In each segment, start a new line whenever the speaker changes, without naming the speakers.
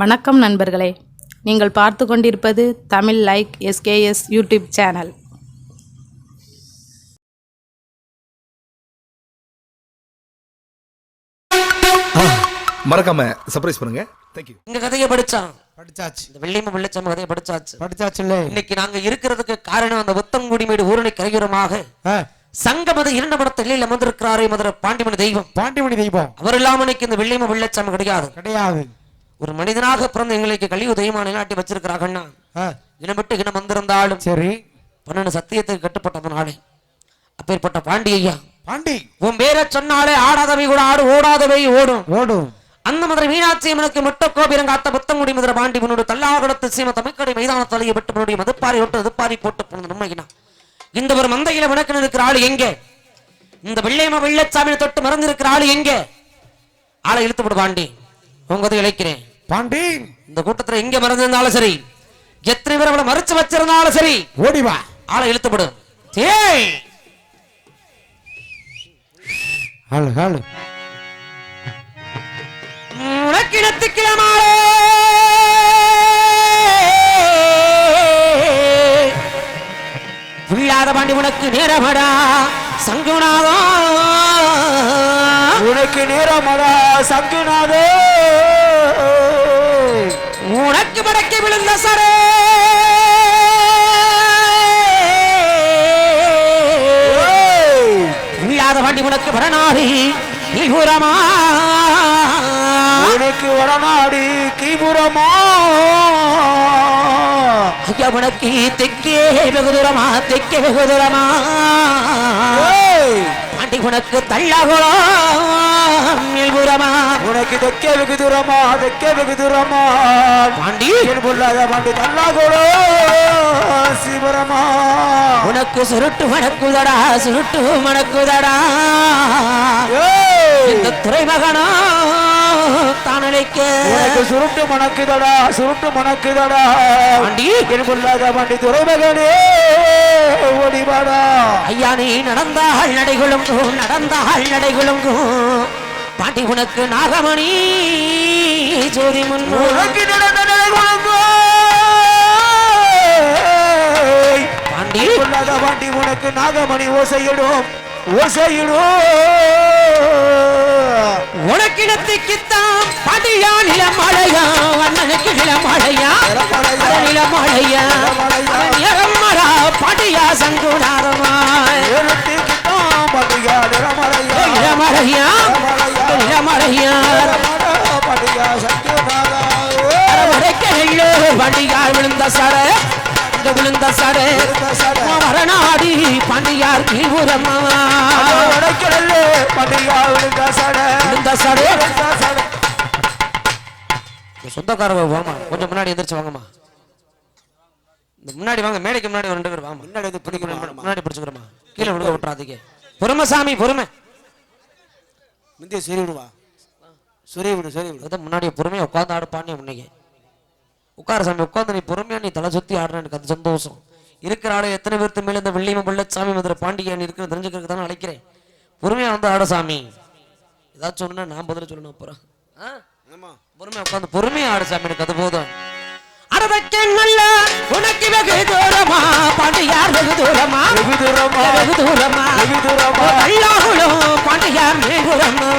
வணக்கம் நண்பர்களே. நீங்கள் பார்த்து கொண்டிருப்பது Tamil like S K S YouTube channel.
மறக்காம சர்ப்ரைஸ் பண்ணுங்க. தேங்க்யூ
இந்த கதையை படிச்சான்.
படிச்சாச்சு.
இந்த வெள்ளிம வெள்ளச்சம் கதையை படிச்சாச்சு.
படிச்சாச்சுல்ல.
இன்னைக்கு நாங்க இருக்கிறதுக்கு காரணம் அந்த புத்தங்குடிமேடு ஊரணி கரையோரமாக. சங்கமது இரண்டு படத்தில் அமர்ந்திருக்கிறாரே மதுரை பாண்டிமணி தெய்வம்.
பாண்டிமணி தெய்வம்.
அவர் இல்லாம இன்னைக்கு இந்த வெள்ளிம வெள்ளச்சம் கிடையாது.
கிடையாது.
ஒரு மனிதனாக பிறந்த எங்களுக்கு கழிவு தெய்வமா நிலாட்டி வச்சிருக்கிறாங்கன்னா இனம் விட்டு இனம் வந்திருந்தாலும்
சரி.
பன்னெண்டு சத்தியத்துக்கு கட்டுப்பட்டவனாலே அப்பேற்பட்ட பாண்டி ஐயா
பாண்டி.
உன் பேரை சொன்னாலே ஆடாதவை கூட ஆடு ஓடாதவை ஓடும்.
ஓடும்.
அந்த மதுரை மீனாட்சி அம்மனுக்கு முட்ட கோபிரம் காத்த புத்தங்குடி மதுரை பாண்டி முன்னோடு தல்லாகடத்து சீம தமிழ்கடை மைதான தலையை விட்டு முன்னாடி மதுப்பாரி விட்டு அதுப்பாரி போட்டு போனது நம்மகினா இந்த ஒரு மந்தையில விளக்கு இருக்கிற ஆளு எங்க? இந்த வெள்ளையம வெள்ளச்சாமியை தொட்டு மறந்து இருக்கிற ஆளு எங்க? ஆளை இழுத்து விடு பாண்டி. உங்கதை இழைக்கிறேன்.
பாண்டி
இந்த கூட்டத்துல எங்க மறந்திருந்தாலும் சரி எத்தனை பேர் அவளை மறைச்சு வச்சிருந்தாலும் சரி
ஓடி வா.
ஆளை இழுத்து விடு ஏய்.
ஹாலு ஹாலு
உனக்கிடத்துக்கிழமாளே புள்ளாத பாண்டி உனக்கு நேரமடா. சங்குநாதம்
உனக்கு நேரமடா சங்குநாதே.
உனக்கு படக்கி விழுந்த சரே. புள்ளாத பாண்டி உனக்கு பரநாடி நீபுரமா
உனக்கு வடநாடி கீபுரமா
ஐயா உனக்கு தெக்கே வெகு தூரமா தெக்கே வெகு தூரமா?
ஏய்,
பாண்டி உனக்கு தள்ளாகுளம்
உனக்கு தெக்க வெகு தூரமா தெக்க வெகு பொல்லாத பாண்டி தல்லாகோடோ சிவரமா.
உனக்கு சுருட்டு மணக்குதடா சுருட்டு மணக்குதடா. இந்த துறைமகனா தானழைக்க
உனக்கு சுருட்டு மணக்குதடா சுருட்டு மணக்குதடா.
பாண்டி
என் பொல்லாத பாண்டி துறைமகனே ஓடிவாடா
ஐயா நீ நடந்தாள் நடைகளுங்கும் நடந்தாள் நடைகளுங்கும் பாண்டி உனக்கு நாகமணி ஜோதி முன்னு
உனக்கு நடந்த
பாண்டி
பொல்லாத பாண்டி உனக்கு நாகமணி ஓசையிடும். ஓசையிடும்.
உனக்கு இடத்துக்குத்தான் பாண்டியா நிலமழையா அண்ணனுக்கு நிலமழையா நிலமழையா. நிறமரா பாண்டியா
பாண்டியா நிறமலையா
நிலமழையா. நிலமழையா
பாண்டியா சத்யநாதா
அரவடைக்க நெல்லு பாண்டியார் விழுந்த சட இந்த விழுந்த சட. மரணாடி பாண்டியார் தீவிரமா.
வடக்கிழல்ல பாண்டியா விழுந்த சட.
விழுந்த சட.
விழுந்த சட.
சொந்தக்காரங்க வாமா. கொஞ்சம் முன்னாடி எந்திரிச்சு வாங்கம்மா. இந்த முன்னாடி வாங்க மேடைக்கு முன்னாடி ரெண்டு பேர் வாமா.
முன்னாடி வந்து பிடிக்கணும்
முன்னாடி பிடிச்சுக்கிறோமா கீழே விழுக விட்டுறாதீங்க. பொறுமை சாமி பொறுமை.
முந்தைய சரி விடுவா. சரி விடு சரி விடு.
முன்னாடி பொறுமையா உட்காந்து ஆடுப்பான்னு முன்னைக்கு உட்கார சாமி உட்காந்து நீ பொறுமையா நீ தலை சுத்தி ஆடுற எனக்கு அது சந்தோஷம். இருக்கிற ஆளு எத்தனை பேர்த்து மேல இந்த வெள்ளியம்ம வெள்ளச்சாமி மதுரை பாண்டியன் இருக்கிற தெரிஞ்சுக்கிறதுக்கு தானே அழைக்கிறேன். பொறுமையா வந்து ஆட சாமி. ஏதாச்சும் சொன்னா நான் பதில் சொல்லணும் அப்புறம். ஆ? பொறுமையா உட்காந்து பொறுமையா ஆடு சாமி எனக்கு அது போதும். அடவைக்க நல்ல உனக்கு வெகு வெகு தூரமா
வெகு தூரமா
வெகு தூரமா கல்லாகுளம் பாண்டியார் மேகுரமா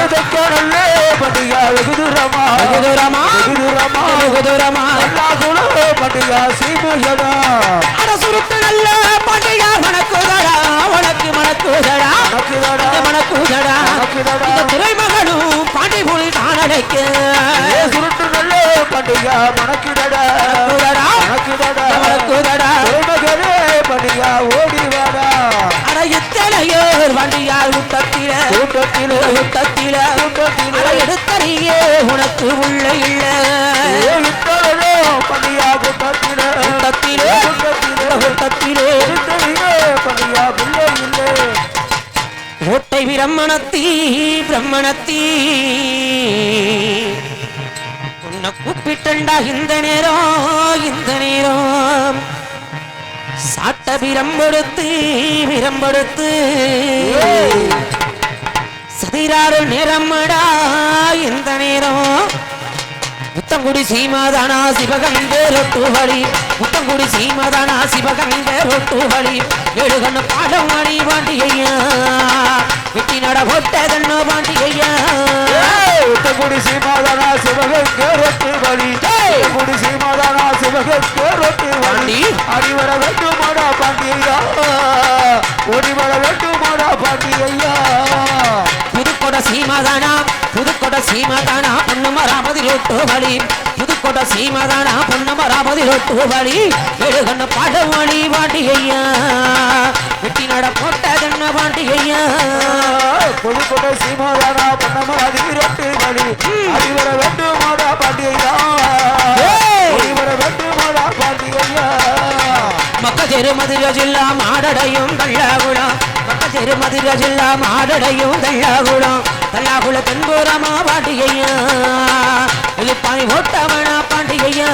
ஏதக்கடல்லே பாண்டியா வெகு தூரமா
வெகு தூரமா
வெகு தூரமா
வெகு தூரமா
எல்லாகுளே பாண்டியா சீமையடா
அட சுருட்டு நல்ல பாண்டியார் மணக்குதடா உனக்கு மணக்குதடா.
மணக்குதடா.
மணக்குதடா.
மணக்குதடா.
இந்த துறைமகனும் பாண்டி மொழி நான் அடைக்க
சுருட்டு நல்லே பாண்டியா மணக்குதடா?
மணக்குதடா?
மணக்குதடா?
மணக்குதடா?
மகனே பாண்டியா ஓடி வாடா.
அட வண்டியார் ஊட்டத்தில
கூட்டத்திலே
ஊட்டத்தில.
கூட்டத்திலே.
அட எடுத்தறியே உனக்கு உள்ள இல்ல.
ஏ இத்தனோ பாண்டியா கூட்டத்திலே
கூட்டத்திலே
கூட்டத்திலே
கூட்டத்திலே
கூட்டத்திலே பாண்டியா பிள்ளை இல்லை.
கோட்டை பிரம்மணத்தி பிரம்மணத்தி. உன்னை கூப்பிட்டண்டா இந்த நேரம் இந்த நேரம். சாட்ட பிரம்பெடுத்து பிரம்பெடுத்து சதிராறு நேரமடா இந்த நேரம். முத்தங்குடி சீமாதானா சிவகங்கை ரொட்டு வழி. முத்தங்குடி சீமாதானா சிவகங்கை ரொட்டு வழி. ஏழு பாடம் மணி பாண்டிகையா வெட்டி நட போட்டதன்னு பாண்டிகையா
உத்தங்குடி சீமாதானா சிவகங்கை ரொட்டு வழி உத்தங்குடி சீமாதானா சிவகங்கை ரொட்டு
பாண்டி.
அடிவர வேண்டுமாடா பாண்டியா ஓடிவர வேண்டுமாடா பாண்டியா
புதுக்கோட சீமாதானா புதுக்கோட சீமாதானா பொண்ணு மராமதி ரொட்டு வழி புதுக்கோட சீமாதானா பொண்ணு மராமதி ரொட்டு வழி ஏழு கண்ணு பாடம் மணி பாண்டிகையா வெட்டி நட போட்டதன்னு பாண்டிகையா
புதுக்கோட்டை சீமாதானா பண்ணமராதி ரொட்டு வழி அடிவர வேண்டுமாடா பாண்டியா
ஏய்.
ஓடிவர வேண்டுமாடா பாண்டியா
மக்க திருமதுர ஜில்லா மாடடையும் கள்ளாகுளம் மக்க திருமதுர ஜில்லா மாடடையும் கள்ளாகுளம் கள்ளாகுள தென்புறமா பாண்டிகையா இது பாய் ஓட்டவனா பாண்டிகையா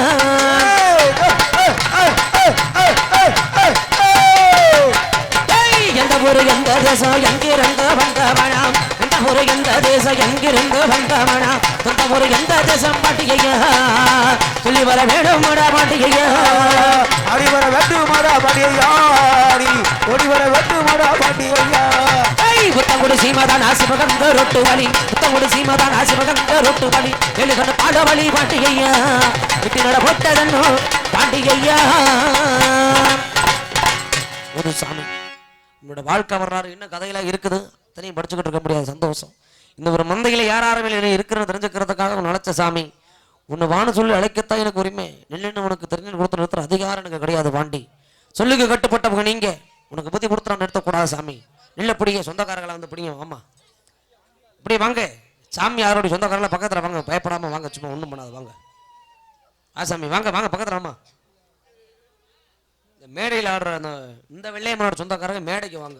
ஏய், எந்த ஊரு எந்த தேசம் வந்தவனாம் எந்த தேசம் எங்கிருந்து வந்தவனாம் சொந்த ஊரு எந்த தேசம் பாட்டிகையா சொல்லி வர வேணுமடா பாட்டிகையா
அடிவர வேண்டுமாடா பாண்டியா ஓடிவர வேண்டுமாடா பாண்டியா
ஏய், புத்தங்குடி சீமதான் ஆசிபகங்க ரொட்டு வலி. புத்தங்குடி சீமதான் ஆசிபகங்க ரொட்டு வலி. எழுகண்டு பாட வழி பாண்டிகையா விட்டு நட போட்டதன்னோ பாண்டிகையா ஒரு சாமி உன்னோட வாழ்க்கை வரலாறு என்ன கதையெல்லாம் இருக்குது. தனியும் படிச்சுக்கிட்டு இருக்க முடியாது. சந்தோஷம். இந்த ஒரு மந்தையில் யார் யாரும் இருக்கிறன்னு தெரிஞ்சுக்கிறதுக்காக உன் அழைச்ச சாமி. உன்னை வான்னு சொல்லி அழைக்கத்தான் எனக்கு உரிமை. நெல்லுன்னு உனக்கு தெரிஞ்சு கொடுத்து நிறுத்துற அதிகாரம் எனக்கு கிடையாது வாண்டி சொல்லுக்கு கட்டுப்பட்டவங்க நீங்கள் உனக்கு புத்தி கொடுத்துறா நிறுத்தக்கூடாது சாமி. நில்ல பிடிங்க சொந்தக்காரங்களை வந்து பிடிங்க ஆமாம் இப்படி வாங்க. சாமி யாரோட சொந்தக்காரங்கள பக்கத்தில் வாங்க. பயப்படாமல் வாங்க சும்மா ஒன்றும் பண்ணாது வாங்க. ஆ சாமி வாங்க வாங்க பக்கத்தில் ஆமாம் இந்த மேடையில் ஆடுற அந்த இந்த வெள்ளையம்மனோட சொந்தக்காரங்க மேடைக்கு வாங்க.